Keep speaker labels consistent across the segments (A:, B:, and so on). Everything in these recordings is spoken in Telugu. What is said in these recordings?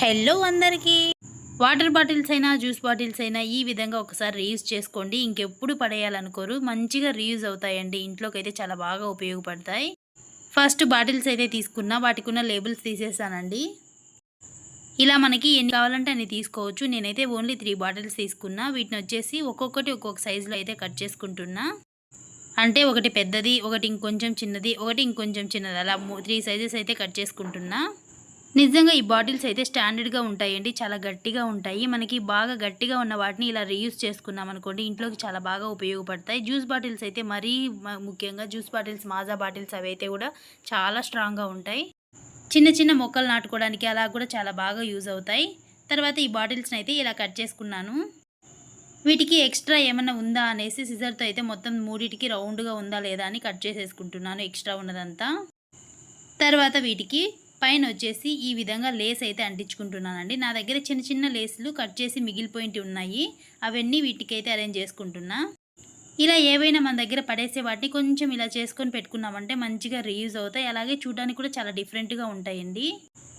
A: హలో అందరికీ. వాటర్ బాటిల్స్ అయినా జ్యూస్ బాటిల్స్ అయినా ఈ విధంగా ఒకసారి రీయూజ్ చేసుకోండి. ఇంకెప్పుడు పడేయాలనుకోరు. మంచిగా రీయూజ్ అవుతాయండి. ఇంట్లోకి అయితే చాలా బాగా ఉపయోగపడతాయి. ఫస్ట్ బాటిల్స్ అయితే తీసుకున్నా వాటికి ఉన్న లేబుల్స్ తీసేసానండి. ఇలా మనకి ఎన్ని కావాలంటే అన్ని తీసుకోవచ్చు. నేనైతే ఓన్లీ త్రీ బాటిల్స్ తీసుకున్నా. వీటిని వచ్చేసి ఒక్కొక్కటి ఒక్కొక్క సైజులో అయితే కట్ చేసుకుంటున్నా. అంటే ఒకటి పెద్దది ఒకటి ఇంకొంచెం చిన్నది ఒకటి ఇంకొంచెం చిన్నది. అలా త్రీ సైజెస్ అయితే కట్ చేసుకుంటున్నా. నిజంగా ఈ బాటిల్స్ అయితే స్టాండర్డ్గా ఉంటాయండి. చాలా గట్టిగా ఉంటాయి. మనకి బాగా గట్టిగా ఉన్న వాటిని ఇలా రీయూస్ చేసుకున్నాం అనుకోండి ఇంట్లోకి చాలా బాగా ఉపయోగపడతాయి. జ్యూస్ బాటిల్స్ అయితే మరీ మ- ముఖ్యంగా జ్యూస్ బాటిల్స్ మాజా బాటిల్స్ అవి అయితే కూడా చాలా స్ట్రాంగ్గా ఉంటాయి. చిన్న చిన్న మొక్కలు నాటుకోవడానికి అలా కూడా చాలా బాగా యూజ్ అవుతాయి. తర్వాత ఈ బాటిల్స్ని అయితే ఇలా కట్ చేసుకున్నాను. వీటికి ఎక్స్ట్రా ఏమైనా ఉందా అనేసి సిజర్తో అయితే మొత్తం మూడిటికి రౌండ్గా ఉందా లేదా అని కట్ చేసేసుకుంటున్నాను ఎక్స్ట్రా ఉన్నదంతా. తర్వాత వీటికి పైన వచ్చేసి ఈ విధంగా లేస్ అయితే అంటించుకుంటున్నానండి. నా దగ్గర చిన్న చిన్న లేసులు కట్ చేసి మిగిలిపోయింటి ఉన్నాయి. అవన్నీ వీటికైతే అరేంజ్ చేసుకుంటున్నా. ఇలా ఏవైనా మన దగ్గర పడేసే వాటిని కొంచెం ఇలా చేసుకొని పెట్టుకున్నామంటే మంచిగా రీయూజ్ అవుతాయి. అలాగే చూడడానికి కూడా చాలా డిఫరెంట్గా ఉంటాయండి.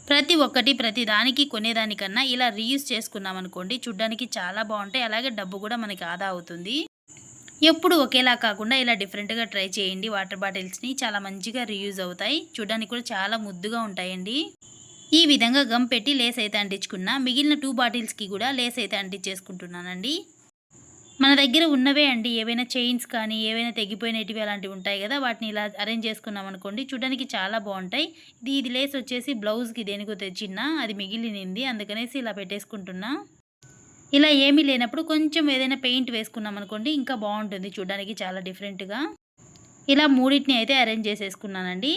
A: ప్రతి ఒక్కటి ప్రతి దానికి కొనేదానికన్నా ఇలా రీయూజ్ చేసుకున్నాం అనుకోండి చూడ్డానికి చాలా బాగుంటాయి. అలాగే డబ్బు కూడా మనకి ఆదా అవుతుంది. ఎప్పుడు ఒకేలా కాకుండా ఇలా డిఫరెంట్గా ట్రై చేయండి. వాటర్ బాటిల్స్ని చాలా మంచిగా రీయూజ్ అవుతాయి. చూడడానికి కూడా చాలా ముద్దుగా ఉంటాయండి. ఈ విధంగా గమ్ పెట్టి లేస్ అయితే అంటించుకున్నా మిగిలిన టూ బాటిల్స్కి కూడా లేస్ అయితే అంటించేసుకుంటున్నానండి. మన దగ్గర ఉన్నవే అండి. ఏవైనా చైన్స్ కానీ ఏవైనా తెగిపోయినటివి అలాంటివి ఉంటాయి కదా వాటిని ఇలా అరేంజ్ చేసుకున్నాం అనుకోండి చూడడానికి చాలా బాగుంటాయి. ఇది ఇది లేస్ వచ్చేసి బ్లౌజ్కి దేనికో తెచ్చిన్నా అది మిగిలినింది. అందుకనేసి ఇలా పెట్టేసుకుంటున్నా. ఇలా ఏమీ లేనప్పుడు కొంచెం ఏదైనా పెయింట్ వేసుకున్నాం అనుకోండి ఇంకా బాగుంటుంది చూడడానికి చాలా డిఫరెంట్గా. ఇలా మూడింటిని అయితే అరేంజ్ చేసేసుకున్నానండి.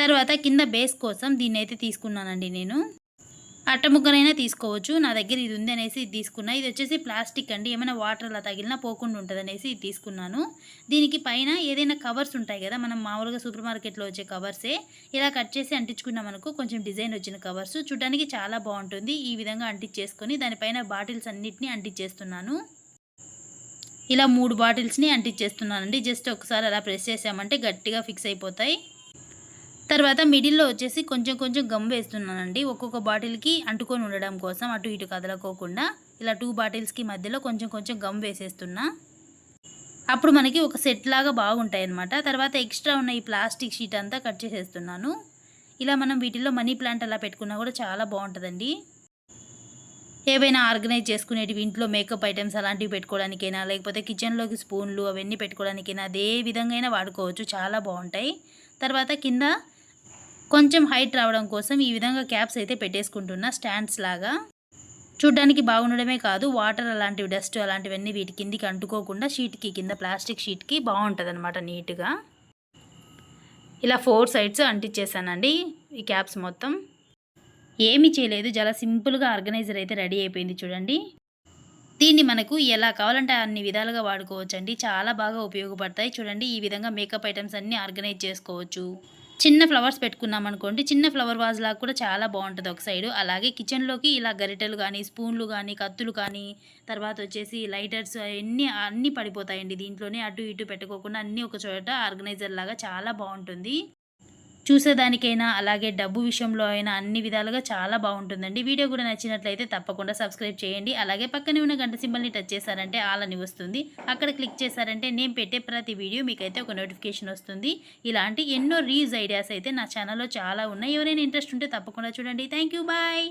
A: తర్వాత కింద బేస్ కోసం దీన్ని అయితే తీసుకున్నానండి నేను. అట్ట ముక్కనైనా తీసుకోవచ్చు. నా దగ్గర ఇది ఉంది అనేసి ఇది తీసుకున్నా. ఇది వచ్చేసి ప్లాస్టిక్ అండి. ఏమైనా వాటర్ అలా తగిలినా పోకుండా ఉంటుంది అనేసి ఇది తీసుకున్నాను. దీనికి పైన ఏదైనా కవర్స్ ఉంటాయి కదా మనం మామూలుగా సూపర్ మార్కెట్లో వచ్చే కవర్సే. ఇలా కట్ చేసి అంటించుకున్నాం అనుకో కొంచెం డిజైన్ వచ్చిన కవర్స్. చూడడానికి చాలా బాగుంటుంది. ఈ విధంగా అంటించేసుకొని దానిపైన బాటిల్స్ అన్నిటిని అంటించేస్తున్నాను. ఇలా మూడు బాటిల్స్ని అంటించేస్తున్నానండి. జస్ట్ ఒకసారి అలా ప్రెస్ చేసామంటే గట్టిగా ఫిక్స్ అయిపోతాయి. తర్వాత మిడిల్లో వచ్చేసి కొంచెం కొంచెం గమ్ వేస్తున్నానండి. ఒక్కొక్క బాటిల్కి అంటుకొని ఉండడం కోసం అటు ఇటు కదలకోకుండా ఇలా టూ బాటిల్స్కి మధ్యలో కొంచెం కొంచెం గమ్ వేసేస్తున్నా. అప్పుడు మనకి ఒక సెట్ లాగా బాగుంటాయి అన్నమాట తర్వాత ఎక్స్ట్రా ఉన్న ఈ ప్లాస్టిక్ షీట్ అంతా కట్ చేసేస్తున్నాను. ఇలా మనం వీటిల్లో మనీ ప్లాంట్ అలా పెట్టుకున్నా కూడా చాలా బాగుంటుందండి. ఏవైనా ఆర్గనైజ్ చేసుకునేటివి ఇంట్లో మేకప్ ఐటమ్స్ అలాంటివి పెట్టుకోవడానికైనా లేకపోతే కిచెన్లోకి స్పూన్లు అవన్నీ పెట్టుకోవడానికైనా అదే విధంగా అయినా వాడుకోవచ్చు. చాలా బాగుంటాయి. తర్వాత కింద కొంచెం హైట్ రావడం కోసం ఈ విధంగా క్యాప్స్ అయితే పెట్టేసుకుంటున్నా స్టాండ్స్ లాగా. చూడ్డానికి బాగుండడమే కాదు వాటర్ అలాంటివి డస్ట్ అలాంటివన్నీ వీటి కిందికి అంటుకోకుండా షీట్కి కింద ప్లాస్టిక్ షీట్కి బాగుంటుంది అనమాట నీట్గా. ఇలా ఫోర్ సైడ్స్ అంటించేసానండి ఈ క్యాప్స్ మొత్తం. ఏమీ చేయలేదు చాలా సింపుల్గా ఆర్గనైజర్ అయితే రెడీ అయిపోయింది చూడండి. దీన్ని మనకు ఎలా కావాలంటే అన్ని విధాలుగా వాడుకోవచ్చండి. చాలా బాగా ఉపయోగపడతాయి చూడండి. ఈ విధంగా మేకప్ ఐటమ్స్ అన్నీ ఆర్గనైజ్ చేసుకోవచ్చు. చిన్న ఫ్లవర్స్ పెట్టుకున్నాం అనుకోండి చిన్న ఫ్లవర్ వాజ్ లాగా కూడా చాలా బాగుంటుంది ఒక సైడు. అలాగే కిచెన్లోకి ఇలా గరిటెలు కానీ స్పూన్లు కానీ కత్తులు కానీ తర్వాత వచ్చేసి లైటర్స్ అన్నీ అన్నీ పడిపోతాయండి దీంట్లోనే. అటు ఇటు పెట్టుకోకుండా అన్నీ ఒక చోట ఆర్గనైజర్ లాగా చాలా బాగుంటుంది. చూసేదానికైనా అలాగే డబ్బు విషయంలో అయినా అన్ని విధాలుగా చాలా బాగుంటుందండి. వీడియో కూడా నచ్చినట్లయితే తప్పకుండా సబ్స్క్రైబ్ చేయండి. అలాగే పక్కనే ఉన్న గంట సింబల్ని టచ్ చేశారంటే ఆలని వస్తుంది. అక్కడ క్లిక్ చేశారంటే నేను పెట్టే ప్రతి వీడియో మీకైతే ఒక నోటిఫికేషన్ వస్తుంది. ఇలాంటి ఎన్నో రీల్స్ ఐడియాస్ అయితే నా ఛానల్లో చాలా ఉన్నాయి. ఎవరైనా ఇంట్రెస్ట్ ఉంటే తప్పకుండా చూడండి. Thank you bye.